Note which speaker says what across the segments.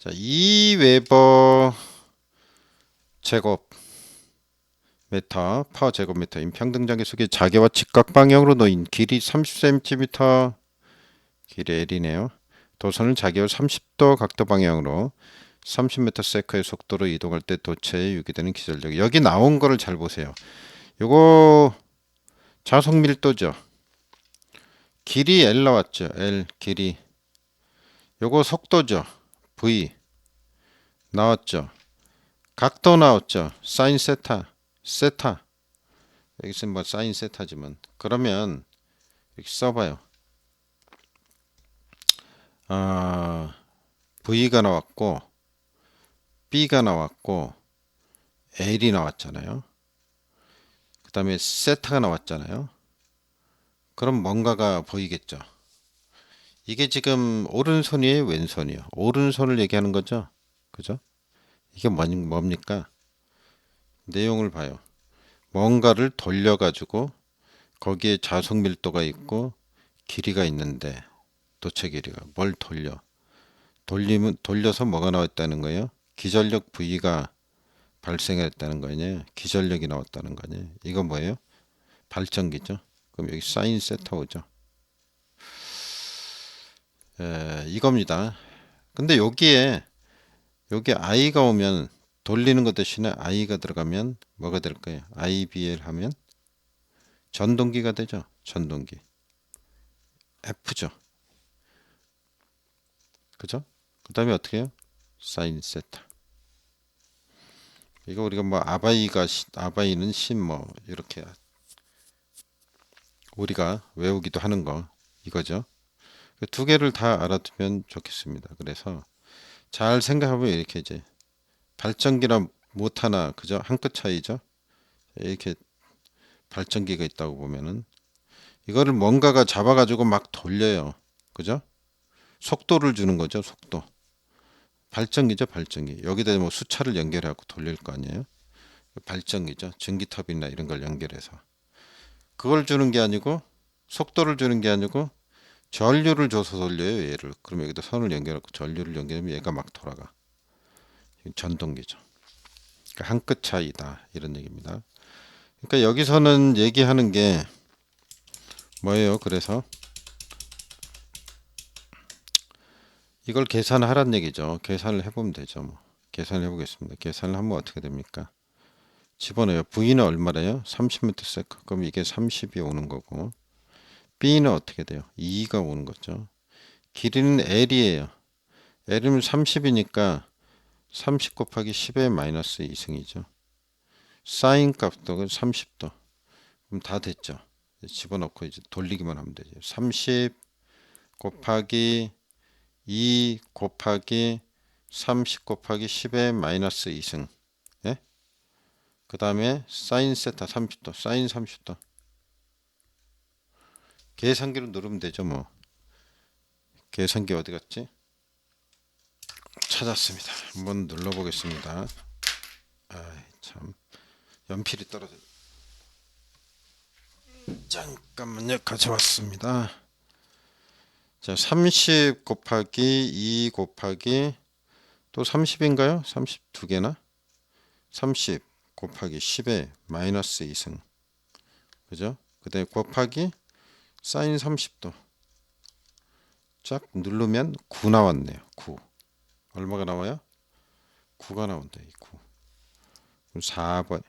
Speaker 1: 자, 2 웨버 제곱 미터 파워 제곱미터 임평등장계 속에 자개와 직각 방향으로 놓인 길이 30cm 길이 L이네요. 도선을 자개와 30도 각도 방향으로 30m 세커의 속도로 이동할 때 도체에 유기되는 기절력. 여기 나온 거를 잘 보세요. 요거 자속 밀도죠. 길이 L 나왔죠. L 길이. 요거 속도죠. V 나왔죠. 각도 나왔죠. 사인 세타. 세타. 여기서 뭐 사인 세타지만 그러면 이렇게 써봐요. 아 V가 나왔고 B가 나왔고 L이 나왔잖아요. 그 다음에 세타가 나왔잖아요. 그럼 뭔가가 보이겠죠. 이게 지금 오른손이에요, 왼손이요. 오른손을 얘기하는 거죠. 그죠? 이게 뭐, 뭡니까? 내용을 봐요. 뭔가를 돌려가지고 거기에 자속 밀도가 있고 길이가 있는데 도체 길이가 뭘 돌려? 돌리면 돌려서 뭐가 나왔다는 거예요? 기전력 V가 발생했다는 거 아니에요? 기전력이 나왔다는 거 아니에요? 이거 뭐예요? 발전기죠. 그럼 여기 사인 세타 오죠. 에, 이겁니다. 근데 여기에 여기 i가 오면 돌리는 것 대신에 i가 들어가면 뭐가 될 거예요? IBL 하면 전동기가 되죠. 전동기. F죠. 그죠? 그 다음에 어떻게 해요? 사인 세타. 이거 우리가 뭐 아바이가 시- 아바이는 신 뭐 이렇게 우리가 외우기도 하는 거 이거죠. 그두 개를 다 알아두면 좋겠습니다. 그래서 잘 생각하면 이렇게 이제 발전기나 못하나 그죠? 한 끗 차이죠. 이렇게 발전기가 있다고 보면은 이거를 뭔가가 잡아가지고 막 돌려요. 그죠? 속도를 주는 거죠. 속도. 발전기죠. 발전기. 여기다 뭐 수차를 연결해갖고 돌릴 거 아니에요. 발전기죠. 전기탑이나 이런 걸 연결해서. 그걸 주는 게 아니고 속도를 주는 게 아니고 전류를 줘서 돌려요. 얘를. 그럼 여기다 선을 연결하고 전류를 연결하면 얘가 막 돌아가. 전동기죠. 그러니까 한 끗 차이다 이런 얘기입니다. 그러니까 여기서는 얘기하는 게 뭐예요? 그래서 이걸 계산하란 얘기죠. 계산을 해보면 되죠. 뭐. 계산을 해보겠습니다. 계산을 하면 어떻게 됩니까? 집어넣어요. V는 얼마래요? 30m 세컨. 그럼 이게 30이 오는 거고 B는 어떻게 돼요? 2가 오는 거죠. 길이는 L이에요. L이면 30이니까 30 곱하기 10의 마이너스 2승이죠. 사인 값도 30도. 그럼 다 됐죠. 집어넣고 이제 돌리기만 하면 되죠. 30 곱하기 2 곱하기 30 곱하기 10의 마이너스 2승. 예? 그 다음에 사인 세타 30도. 사인 30도. 계산기로 누르면 되죠 뭐. 계산기 어디 갔지? 찾았습니다. 한번 눌러보겠습니다. 아이 참 연필이 떨어져. 잠깐만요. 가져왔습니다. 자, 30 곱하기 2 곱하기 또 30인가요? 32 개나? 30 곱하기 10에 마이너스 2승. 그죠? 그다음에 곱하기 사인 30도. 쫙 누르면 9 나왔네요. 9. 얼마가 나와요? 9가 나온다. 이 9. 그럼 4번.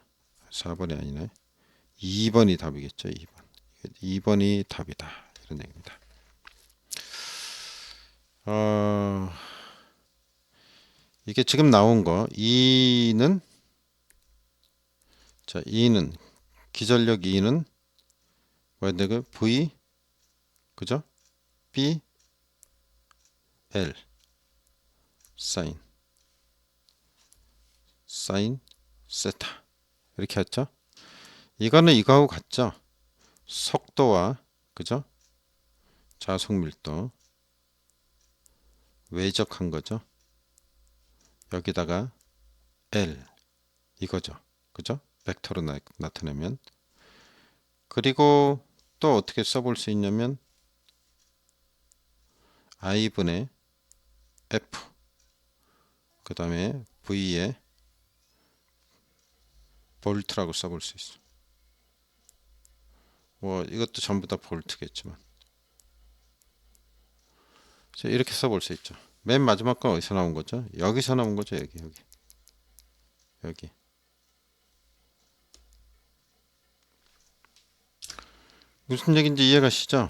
Speaker 1: 4번이 아니네. 2번이 답이겠죠. 2번. 2번이 답이다. 이런 얘기입니다. 어, 이게 지금 나온 거 2는 자 2는 기전력 2는 뭐였냐 그 V 그죠? B L 사인 사인 세타 이렇게 했죠? 이거는 이거하고 같죠? 속도와 그죠? 자속 밀도 외적한 거죠. 여기다가 L 이거죠. 그죠? 벡터로 나, 나타내면 그리고 또 어떻게 써볼 수 있냐면 I분의 F 그 다음에 V에 볼트라고 써볼 수 있어. 뭐 이것도 전부 다 볼트겠지만 자, 이렇게 써볼 수 있죠. 맨 마지막 건 어디서 나온 거죠? 여기서 나온 거죠. 여기 여기 여기. 무슨 얘기인지 이해가시죠?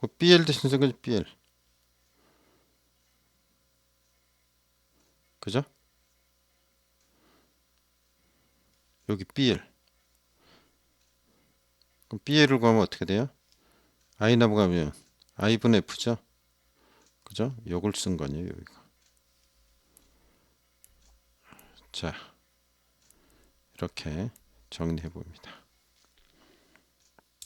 Speaker 1: 그 BL 대신 쓴 거지 BL. 그죠? 여기 BL. 그럼 BL을 구하면 어떻게 돼요? I 넘어가면 I분의 F죠? 그죠? 요걸 쓴 거네요, 여기가. 자, 이렇게 정리해 봅니다.